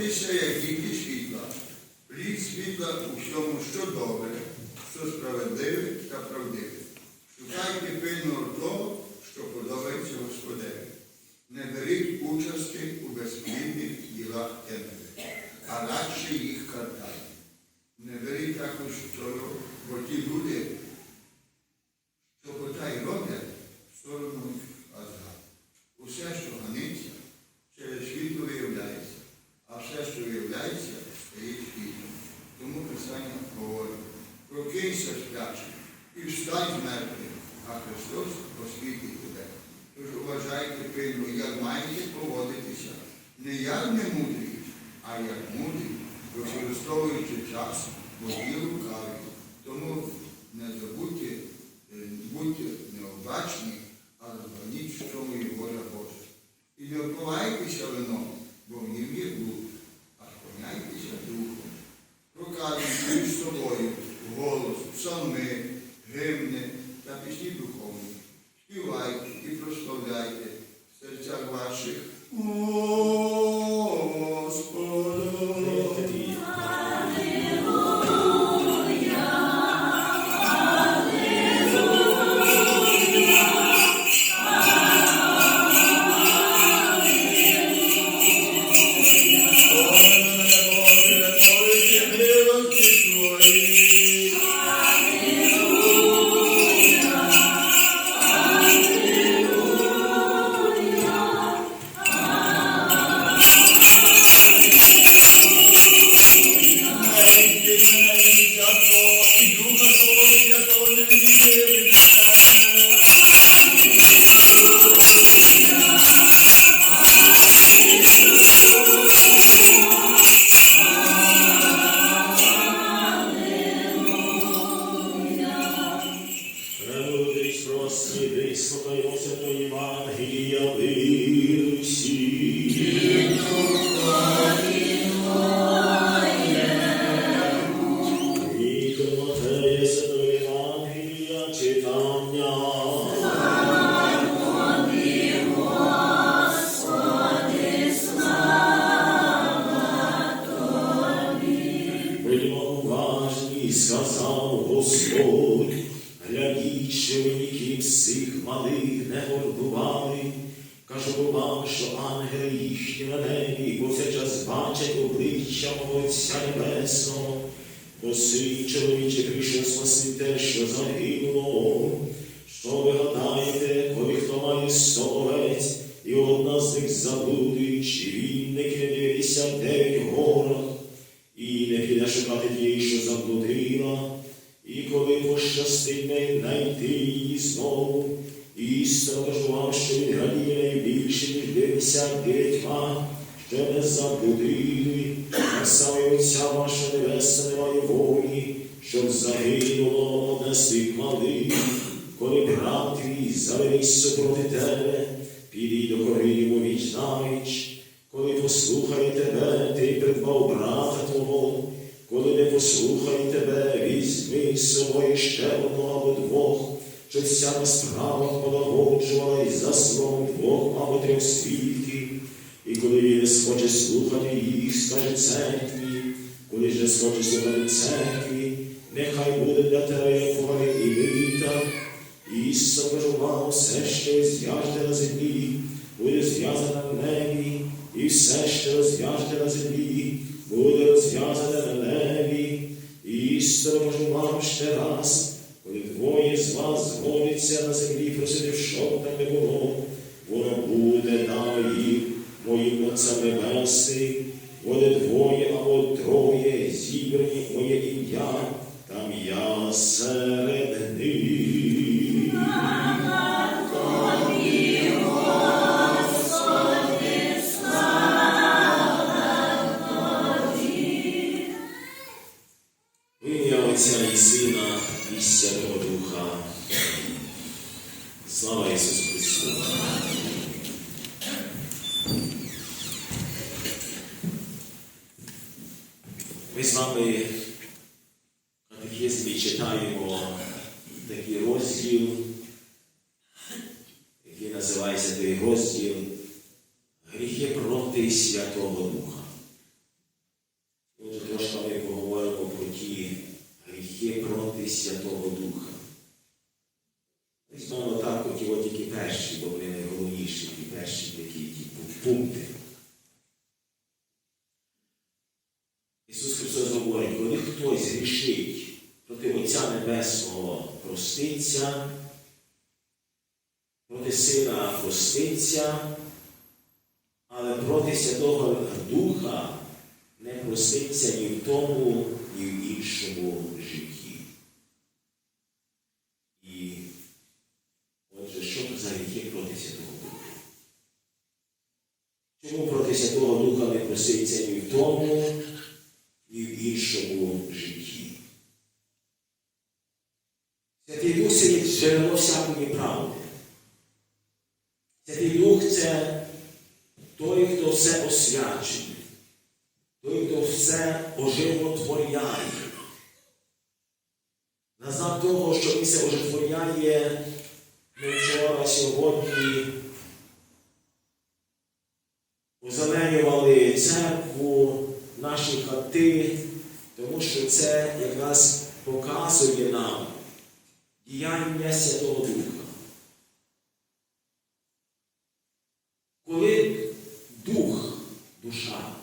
поводьтеся, як діти світла. Плід світла у всьому, що добре, що справедливе та правдиве. Шукайте пильно того, що подобається Господеві. Не беріть участі у безплідних ділах темряви, а радше їх картайте. Не беріть також того, бо ті люди, а Христос освітить тебе. Тож уважайте пильно, як маєте поводитися, не як немудрі, а як мудрі, використовуючи час, бо діло лукаві. Тому не забудьте, е, будьте необачні, але зверніть, що чому є воля Божа. І не Господь, глядіть, що ніким з малих не гордували. Кажу вам, що ангели їхні на небі повсякчас бачать обличчя Отця Небесного, бо син чоловіче прийшов спасти те, що загинуло. Неї знайти її знову, істинно кажу вам, що він радіє найбільше, ніж 99 що не заблудили, так само й Отця ваша небесна немає волі, щоб загинуло одне з тих коли брат твій завелись супроти тебе, підій до йому віч навіч, коли послухає тебе, ти придбав брата твого, коли не послухає тебе, візьми з собою ще одного або двох, щоб вся на справах полагоджувала і за словом двох або трьох свідків. І коли він не схоче слухати їх, скаже церкві, коли ж не схоче слухати церкві, нехай буде для тебе як погани і вита. Істо кажу все, що ви на землі, буде зв'язане на небі, і все, що розв'яжете на землі, буде розв'язане на небі. Істо кажу вам ще раз, коли двоє з вас згодяться на землі, просити, щоб там не було, воно буде дано їм, моїм Отцем Небесним, буде двоє або троє зібрані моє ім'я, там я серед проти Святого Духа. Отже, трошки ми поговоримо про ті гріхи проти Святого Духа. Візьмемо так, от його тільки перші, бо вони найголовніші, ті перші такі ті пункти. Ісус Христос говорить, коли хтось грішить проти Отця Небесного проститься, проти Сина проститься, проти Святого Духа не проститься ні в тому, ні в іншому житті. І отже, що за гріхи проти Святого Духа? Чому проти Святого Духа не проститься ні в тому, ні в іншому житті? Святий Дух це джерело всякої правди. Святий Дух це той, хто все той, хто все оживотворяє. На знак того, що він все оживотворяє, ми вчора, сьогодні озеленювали церкву, наші хати, тому що це якраз показує нам діяння Святого Духа. Коли дух, душа,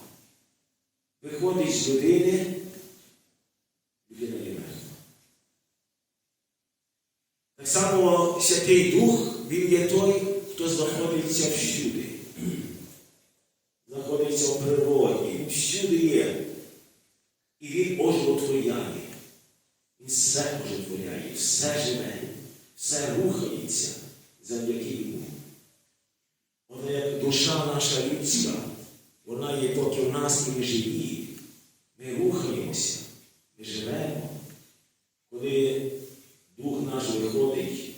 виходить з людини, людина є мертва. Так само Святий Дух, він є той, хто знаходиться всюди. Знаходиться в природі, він всюди є. І він оживотворяє. Він все оживотворяє, все живе, все рухається завдяки йому. Вона як душа наша людська, вона є поки в нас і ми живі. Ми рухаємося, ми живемо. Коли дух наш виходить,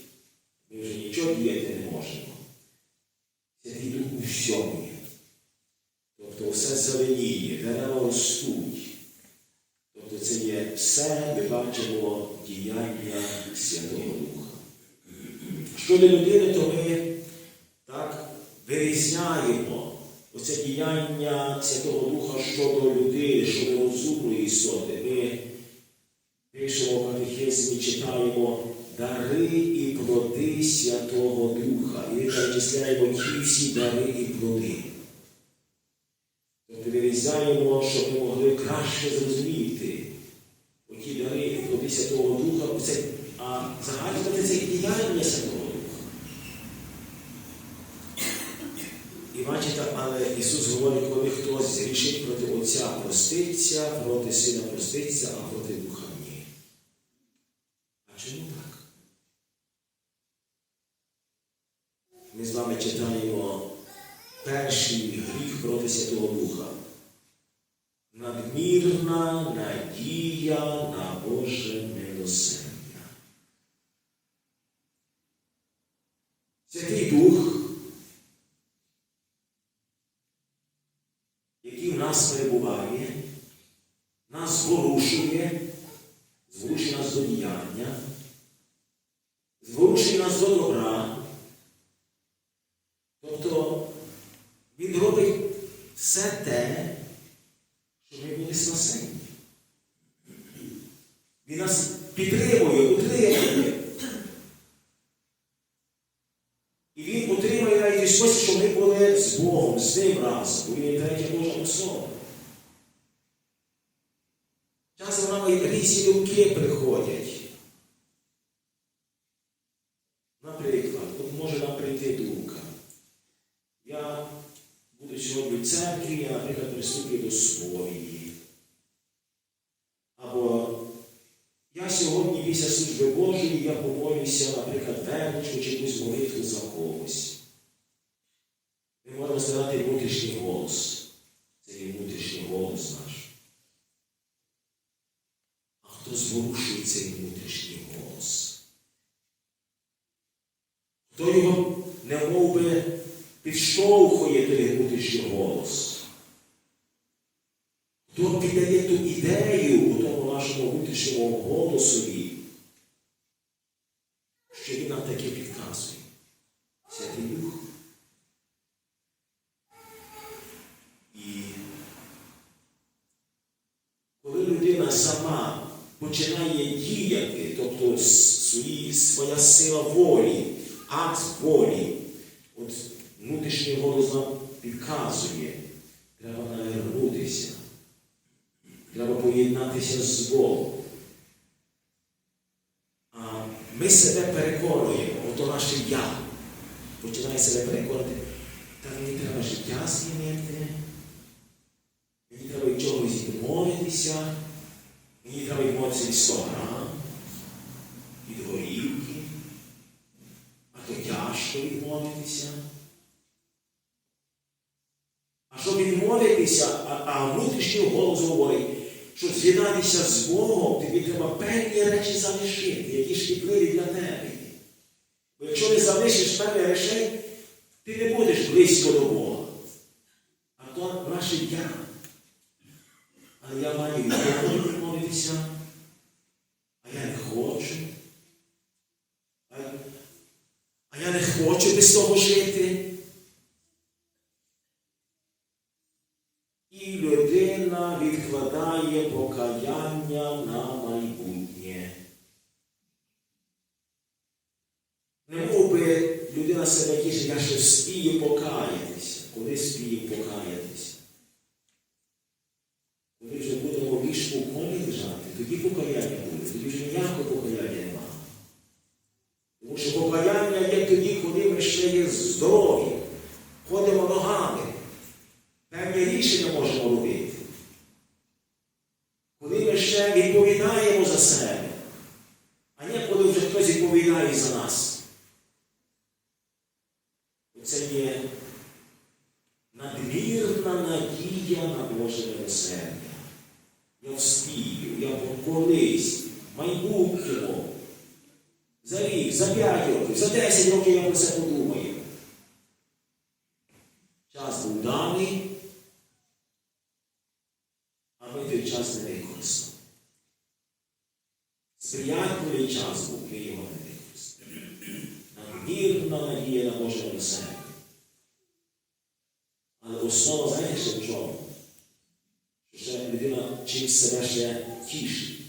ми вже нічого діяти не можемо. Святий Дух у всьому. Тобто все зеленіє, дерева ростуть. Все, ми бачимо діяння Святого Духа. Щодо людини, то ми так вирізняємо оце діяння Святого Духа щодо людини, щодо розумної істоти. Ми пишемо в катехизмі, читаємо дари і плоди Святого Духа. І ми перечисляємо ті всі дари і плоди. Тобто вирізняємо, щоб ми могли краще зрозуміти і Святого Духа, оце, а загальне це діяння Святого Духа. І бачите, але Ісус говорить, коли хтось зрішить проти Отця проститься, проти Сина проститься, а проти Духа ні. А чому так? Ми з вами читаємо перший гріх проти Святого Духа. Надмірна милосердя. Святий Дух який в нас перебуває, нас зворушує, зворушує нас до діяння, зворушує нас до добра. Тобто Він робить все те, що ми були спасені. Він нас підтримує, утримує. І він утримує навіть спосіб, щоб ми були з Богом, з ним разом, бо він є третя Божа особа. Часом нам різні думки приходять. Наприклад, от може нам прийти думка. Я буду сьогодні в церкві, я, наприклад, приступлю до сповіді. Сьогодні після служби Божої я помолюся, наприклад, верничку чи якусь молитву за когось. Ми можемо сказати внутрішній голос. Це є внутрішній голос наш. А хто зворушує цей внутрішній голос? Хто його не мов би підштовхує той внутрішній голос? Хто піддає ту ідею нашому внутрішньому голосові, що він нам таке підказує. Святий Дух. І коли людина сама починає діяти, тобто свої, своя сила волі, акт волі, от внутрішній голос нам підказує, треба навернутися треба поєднатися з Богом. А ми себе переконуємо, ото наше я починає себе переконати, та мені треба життя змінити, мені треба від чогось відмовитися, мені треба відмовитися від 100 грам, від горівки, а то тяжко відмовитися. А щоб відмовитися, а, а внутрішній голос говорить, що з'єднатися з Богом, тобі треба певні речі залишити, які шкідливі для тебе. Бо якщо не залишиш певні речей, ти не будеш близько до Бога. А то наше я. Але я маю від Бога відмовитися, а я не хочу. А, а я не хочу без того жити. І відкладає покаяння на майбутнє. Не би людина себе тішить, я ще вспію покаятися. Коли спію покаятися? Коли вже будемо в ліжку колі лежати, тоді покаяння буде, тоді вже ніякого покаяння нема. Тому що покаяння є тоді, коли ми ще є здорові, ходимо ногами, певні рішення можемо робити. Відповідаємо за себе, а не коли вже хтось відповідає за нас. Це є надмірна надія на Боже милосердя. Я вспію, я колись, майбутньому, за рік, за п'ять років, за 10 років я про це подумаю. Час був даний, а ми той час не використали. Сприятливий час був, ми його не використали. Надмірна надія на Боже милосердя. Але основа, знаєте, ще в чому? Що ще людина чим себе ще тішить.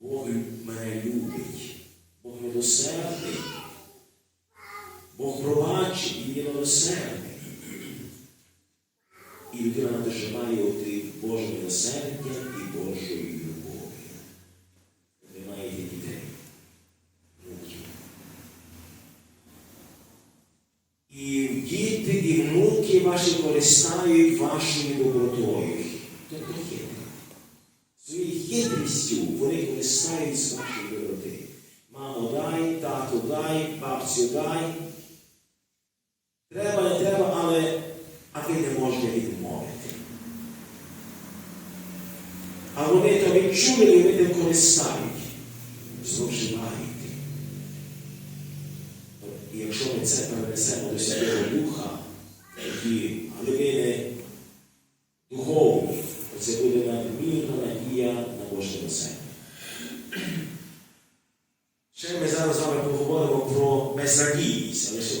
Бог мене любить, Бог милосердний, Бог пробачить і є милосердний. І людина доживає оти Боже милосердя і Божої любові. Ви маєте дітей, внуків. І діти, і внуки ваші вашою добротою. Тобто хитрі. Своєю хитрістю вони користають з вашої доброти. Мамо, дай, тату дай, бабцю дай. Треба, не треба, але а ви не можете відмовити. А вони то відчули і вони не користають, зловживають. І якщо ми це перенесемо до Святого Духа, такі глибини духовні, то це буде надмірна надія на Боже милосердя. Ще ми зараз з вами поговоримо про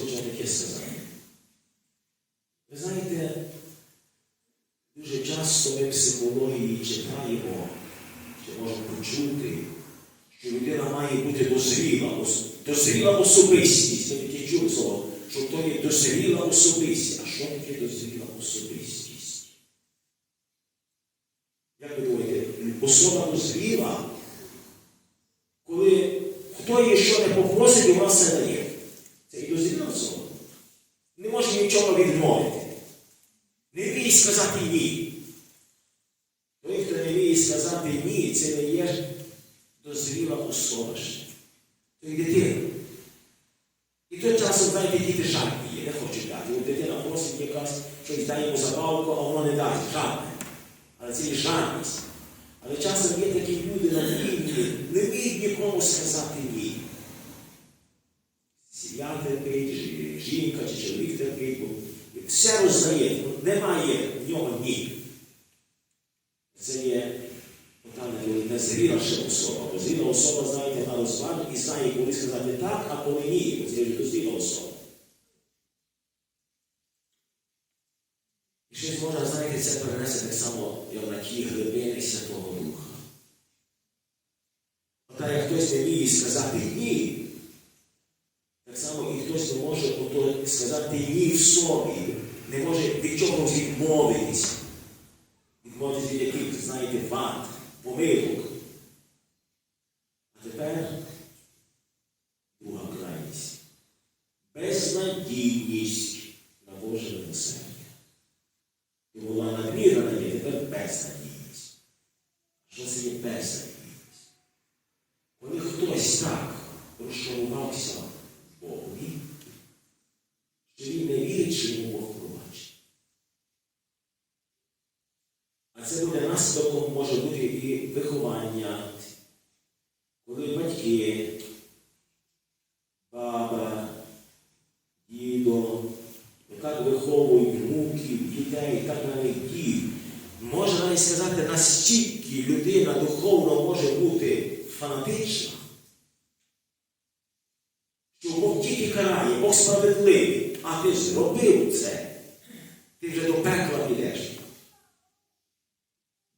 хочу таке сказати. Ви знаєте, дуже часто ми психології читаємо, чи можемо почути, що людина має бути дозріла, дозріла особистість. Ми таке чули слово, що то є дозріла особистість. А що таке дозріла особистість? Як ви думаєте, особа дозріла, коли хто їй що не попросить, і вона все дає. Дозріла. Не може нічого відмовити. Не вміє сказати ні. Той, хто не вміє сказати ні, це не є дозріла особа ще. То дитина. І той часом, знаєте, діти жадні є, не хочуть дати. От дитина просить якась щось дай йому забавку, а воно не дасть. Жадне. Але це є жадність. Але часом є такі люди надійні, не вміють нікому сказати ні. Жінка чи чоловік терпить, все роздає, немає в нього ні. Це є незріла ще особа. Бо зріла особа, знаєте, вона розважить і знає, коли сказати так, а коли ні. Бо дозріла особа. І щось можна, знаєте, це перенесе так само на ті глибини Святого Духа. Та як хтось не вміє сказати ні, так само і хтось не може ото сказати ні в собі, не може від чогось відмовитись. Відмовитись від яких, знаєте, вад, помилок. А тепер друга крайність. Безнадійність на Боже милосердя. І була надмірна є тепер безнадійність. Що це є безнадійність? Коли хтось так розчарувався Богові, що він не вірить, що йому Бог пробачить. А це буде наслідком може бути і виховання, коли батьки, баба, дідо, як виховують внуків, дітей, так навіть дід. Можна навіть сказати, настільки людина духовно може бути фанатична, що Бог тільки карає, Бог справедливий, а ти зробив це, ти вже до пекла підеш.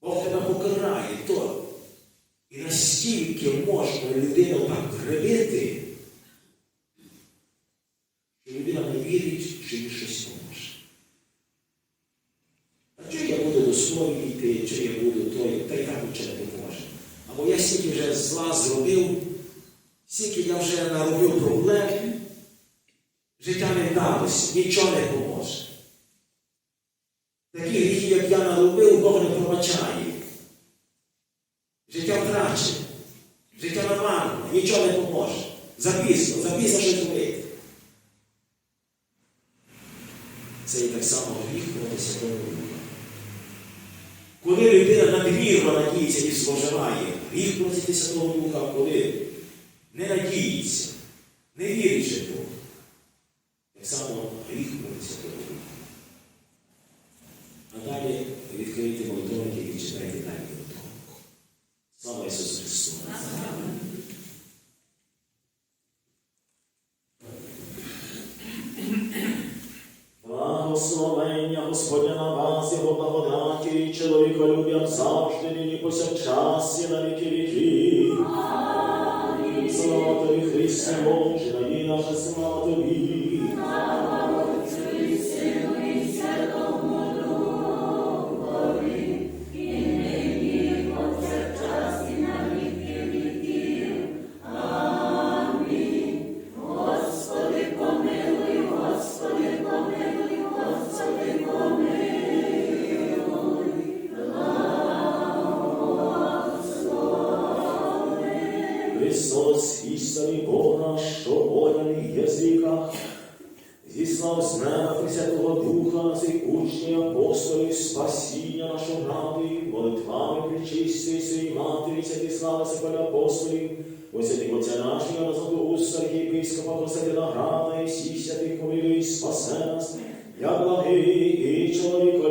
Бог тебе покарає, то. І настільки можна людину так кривити, що людина не вірить, що їй щось поможе. А чого я буду до своєї йти, чи я буду той, та й нічого не допоможе. Або я стільки вже зла зробив, стільки я вже наробив проблем, життя не вдалося, нічого не поможе. Такі гріхи, як я наробив, Бог не пробачає. Життя втрачене, життя нормальне, нічого не поможе. Запізно, запізно щось робити. Це і так само гріх проти Святого Духа. Коли людина надмірно надіється і зловживає, гріх проти Святого Духа, коли не надіється, не вірить в Бога. Так само гріх проти Святого Духа. А далі відкрийте молитовники і читайте далі молитовнику. Слава Ісусу Христу! Благословення Господня на вас, Його благодаті, і чоловіка чоловіколюбям завжди нині повсякчас і на віки віків. Слава тобі, Христе Боже, і наша слава тобі. Христос, істинний Бог наш, що воляний язиках, зіслав з неба Пресвятого Духа цей учні апостолів спасіння нашого ради, молитвами причистої своїй матері, святі слави себе апостолів, освятих Отця нашого, на Златоуста, єпископа Константина Грана, і всіх святих помилуй, спасе нас, я благий і чоловіко